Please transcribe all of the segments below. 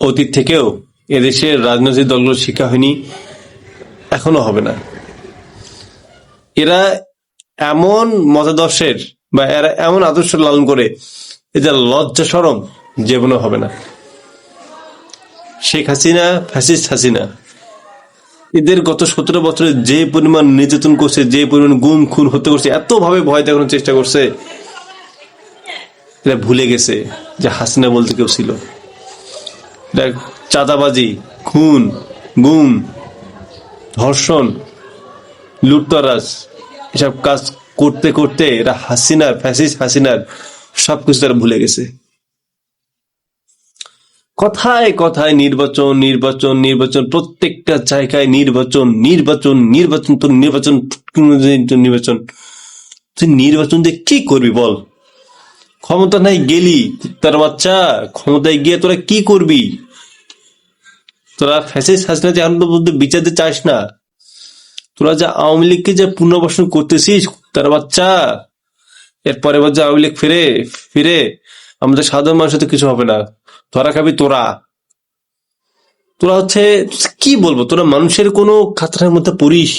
অতীত থেকেও এদেশের রাজনৈতিক দলগুলো শিক্ষা হয়নি, এখনও হবে না। এরা এমন মতাদর্শের বা এরা এমন আদর্শ লালন করে এদের লজ্জা সরম জীবনে হবে না। শেখ হাসিনা, ফ্যাসিস্ট হাসিনা, এদের গত সতেরো বছরে যে পরিমাণ নির্যাতন করছে, যে পরিমাণ গুম, খুন, হত্যা করছে, এত ভাবে ভয় দেখানোর চেষ্টা করছে, এরা ভুলে গেছে যে হাসিনা বলতে কেউ ছিল। এরা চাঁদাবাজি, খুন, গুম, ধর্ষণ, লুটতরাজ, এসব কাজ করতে করতে এরা হাসিনার ফ্যাসিস হাসিনার সবকিছু তারা ভুলে গেছে। কথায় কথায় নির্বাচন নির্বাচন নির্বাচন, প্রত্যেকটা জায়গায় নির্বাচন নির্বাচন নির্বাচন, তো নির্বাচন নির্বাচন তুই নির্বাচন দিয়ে কি করবি বল? ক্ষমতা নাই, গেলি। তার বাচ্চা, ক্ষমতায় গিয়ে তোরা কি করবি? তোরা ফ্যাসিস হাসিনা যে এখন পর্যন্ত বিচার দিতে চাস না। তোরা যে আওয়ামী লীগকে যে পুনর্বাসন করতেছিস, তার বাচ্চা, এরপরে এবার যে আওয়ামী লীগ ফিরে ফিরে, আমাদের সাধারণ মানুষের তো কিছু হবে না। তোরা খাবি তোরা। তোরা হচ্ছে, কি বলব, তোরা মানুষের কোনো খাতরার মধ্যে পড়িস।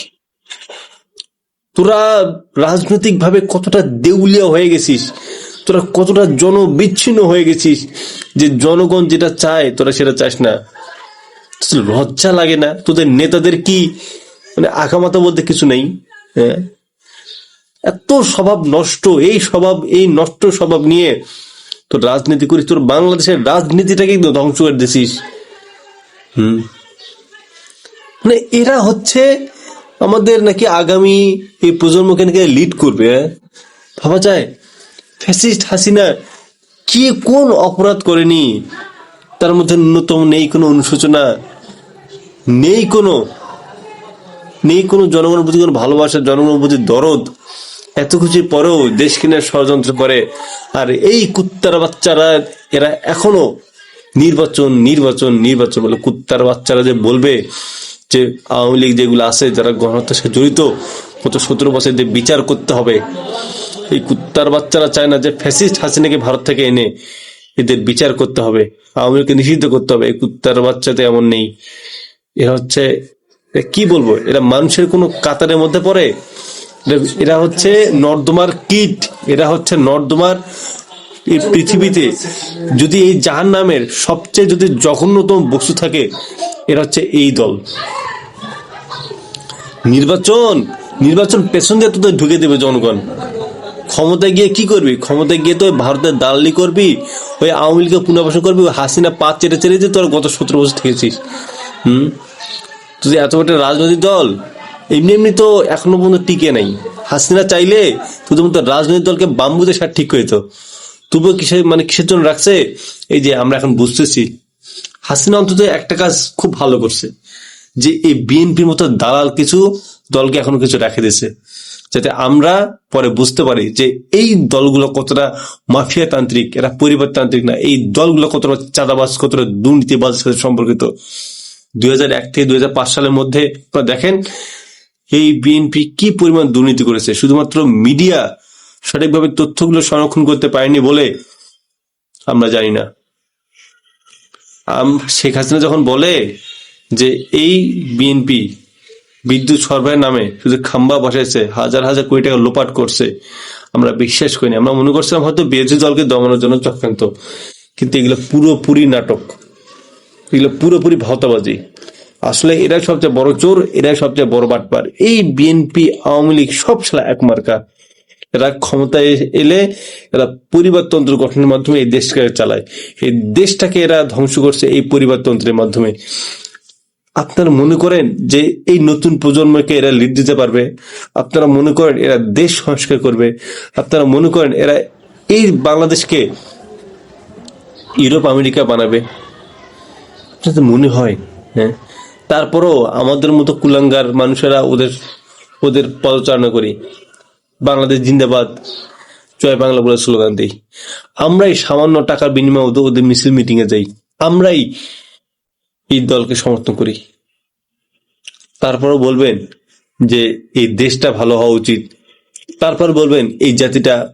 তোরা রাজনৈতিক ভাবে কতটা দেউলিয়া হয়ে গেছিস। তোরা কতটা জনবিচ্ছিন্ন হয়ে গেছিস যে জনগণ যেটা চায়, তোরা সেটা চাস না। লজ্জা লাগে না? তোদের নেতাদের কি মানে আকামাতা বলতে কিছু নেই? হ্যাঁ? এত স্বভাব নষ্ট, এই স্বভাব, এই নষ্ট স্বভাব নিয়ে তোর রাজনীতি করিস, তোর বাংলাদেশের রাজনীতিটাকে কিন্তু ধ্বংস করে দিছিস হুম? মানে এরা হচ্ছে আমাদের নাকি আগামী এই প্রজন্মকে নাকি লিড করবে হ্যাঁ? ভাবা যায়? ফ্যাসিস্ট হাসিনা কে কোন অপরাধ করেনি? তার মধ্যে ন্যূনতম নেই কোনো অনুশোচনা, নেই কোনো নেই কোনো জনগণের প্রতি কোনো ভালোবাসা, জনগণের প্রতি দরদ। এত কিছুর পরেও দেশ কিনার ষড়যন্ত্র করে। আর এই কুত্তার বাচ্চারা, এরা এখনও নির্বাচন নির্বাচন নির্বাচন বলে কুত্তার বাচ্চারা যে বলবে যে আওয়ামী লীগ যেগুলো আছে, যারা গণহত্যার সাথে জড়িত, গত সতেরো বছর বিচার করতে হবে এই কুত্তার বাচ্চারা চায় না যে ফ্যাসিস্ট হাসিনাকে ভারত থেকে এনে এদের বিচার করতে হবে, আওয়ামী লীগকে নিষিদ্ধ করতে হবে। এই কুত্তার বাচ্চাতে এমন নেই। এরা হচ্ছে কি বলব? এরা মানুষের কোনো কাতারের মধ্যে পড়ে। এরা হচ্ছে নর্দমার কীট। এরা হচ্ছে নর্দমার এই পৃথিবীতে। যদি এই জাহান নামের সবচেয়ে যদি জঘন্যতম বস্তু থাকে, এরা হচ্ছে এই দল। নির্বাচন নির্বাচন পেছন দিয়ে তোদের ঢুকে দেবে জনগণ। ক্ষমতায় গিয়ে কি করবি? ক্ষমতায় গিয়ে তো ভারতের দালালি করবি, ওই আওয়ামী লীগকে পুনর্বাসন করবি, ওই হাসিনা পাঁচ চেটে চেড়ে যে তোর গত সতেরো বছর থেকেছিস। হুম? তুই এত বড় রাজনৈতিক দল, এমনি এমনি তো এখনও পর্যন্ত টিকে নাই। হাসিনা চাইলে তোদের মতো রাজনৈতিক দলকে বাম্বুতে সার ঠিক হইতো তবুও কিসের মানে কিসের জন্য রাখছে? এই যে আমরা এখন বুঝতেছি, হাসিনা অন্তত একটা কাজ খুব ভালো করছে, যে এই বিএনপির মতো দালাল কিছু দলকে এখনও কিছু রেখে দিয়েছে। যাতে আমরা পরে বুঝতে পারি যে এই দলগুলো কতটা মাফিয়া তান্ত্রিক এরা পরিবারতান্ত্রিক না, এই দলগুলো কতটা চাঁদাবাজ, কতটা দুর্নীতিবাজ সাথে সম্পর্কিত। দুই এক থেকে দুই হাজার পাঁচ সালের মধ্যে দেখেন এই বিএনপি কি পরিমাণ দুর্নীতি করেছে। শুধুমাত্র মিডিয়া সঠিকভাবে তথ্যগুলো সংরক্ষণ করতে পারেনি বলে আমরা জানি না। শেখ হাসিনা যখন বলে যে এই বিএনপি বিদ্যুৎ সরবরাহের নামে শুধু খাম্বা বসাইছে, হাজার হাজার কোটি টাকা লোপাট করছে। আমরা বিশ্বাস করিনি। আমরা মনে করছিলাম হয়তো বিরোধী দলকে দমানোর জন্য চক্রান্ত। কিন্তু এগুলো পুরোপুরি নাটক। এগুলো পুরোপুরি ভাওতাবাজি। আসলে এরাই সবচেয়ে বড় চোর, এরাই সবচেয়ে বড় বাটপার। এই বিএনপি, আওয়ামী লীগ সব সালা এক মার্কা। এরা ক্ষমতায় এলে এরা পরিবারতন্ত্র গঠনের মাধ্যমে এই দেশকে চালায়। এই দেশটাকে এরা ধ্বংস করছে এই পরিবারতন্ত্রের মাধ্যমে। আপনারা মনে করেন যে এই নতুন প্রজন্মকে এরা লিড দিতে পারবে? আপনারা মনে করেন এরা দেশ সংস্কার করবে? আপনারা মনে করেন এরা এই বাংলাদেশকে ইউরোপ, আমেরিকা বানাবে? আপনাদের মনে হয় হ্যাঁ? তারপরও আমাদের মতো কুলাঙ্গার মানুষেরা ওদের ওদের পদচারণা করি। বাংলাদেশ জিন্দাবাদ, জয় বাংলা বলে স্লোগান দিই। আমরাই সামান্য টাকার বিনিময়ে ওদের ওদের মিছিল মিটিং এ যাই। আমরাই এই দলকে সমর্থন করি। তারপরও বলবেন যে, এই দেশটা ভালো হওয়া উচিত। তারপর বলবেন, এই জাতিটা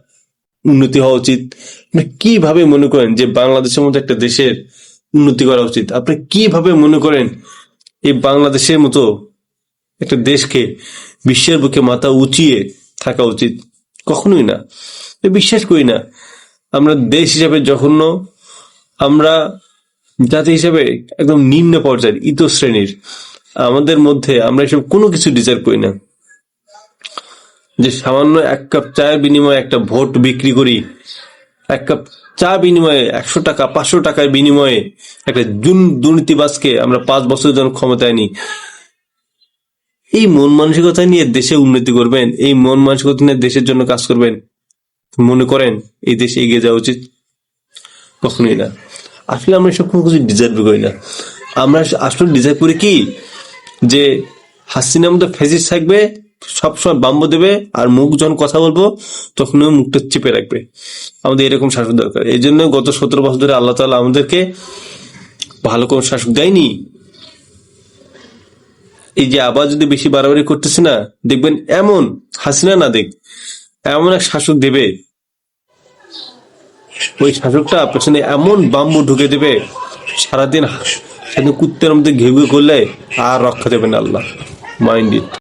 উন্নতি হওয়া উচিত। কীভাবে মনে করেন যে, বাংলাদেশের মতো একটা দেশের উন্নতি করা উচিত? আপনি কীভাবে মনে করেন এই বাংলাদেশের মতো একটা দেশকে, বিশ্বের বুকে মাথা উঁচিয়ে থাকা উচিত? কখনোই না। বিশ্বাস করি না। আমরা দেশ হিসাবে জঘন্য। আমরা জাতি হিসেবে একদম নিম্ন পর্যায়ের ইত শ্রেণির আমাদের মধ্যে আমরা এসব কোনো কিছু ডিজার্ভ করি না। যে সামান্য এক কাপ চায়ের বিনিময়ে একটা ভোট বিক্রি করি, এক কাপ চা বিনিময়ে একশো টাকা, পাঁচশো টাকার বিনিময়ে একটা জুন দুর্নীতিবাজকে আমরা পাঁচ বছরের জন্য ক্ষমতায় নিই এই মন মানসিকতা নিয়ে দেশে উন্নতি করবেন, এই মন মানসিকতা নিয়ে দেশের জন্য কাজ করবেন, মনে করেন এই দেশে এগিয়ে যাওয়া উচিত কখনোই না। আসলে আমরা এসব কোনো কিছু ডিজার্ভ করি না। আমরা আসলে ডিজার্ভ করি কি? যে হাসিনার মধ্যে ফেজিস থাকবে, সবসময় বাম্ব দেবে আর মুখ যখন কথা বলব, তখন মুখটা চেপে রাখবে। আমাদের এরকম শাসক দরকার। এই জন্য গত সতেরো বছর ধরে আল্লাহ তাআলা আমাদেরকে ভালো কোন শাসক দেয়নি। এই যে আবার যদি বেশি বাড়াবাড়ি করতেছে না, দেখবেন এমন হাসিনা না দেখ, এমন এক শাসক দেবে ওই শাসকটা পেছনে এমন বাম্বু ঢুকে দেবে, সারাদিন কুত্তের মধ্যে ঘেউ ঘেউ করলে আর রক্ষা দেবেন আল্লাহ। Mind it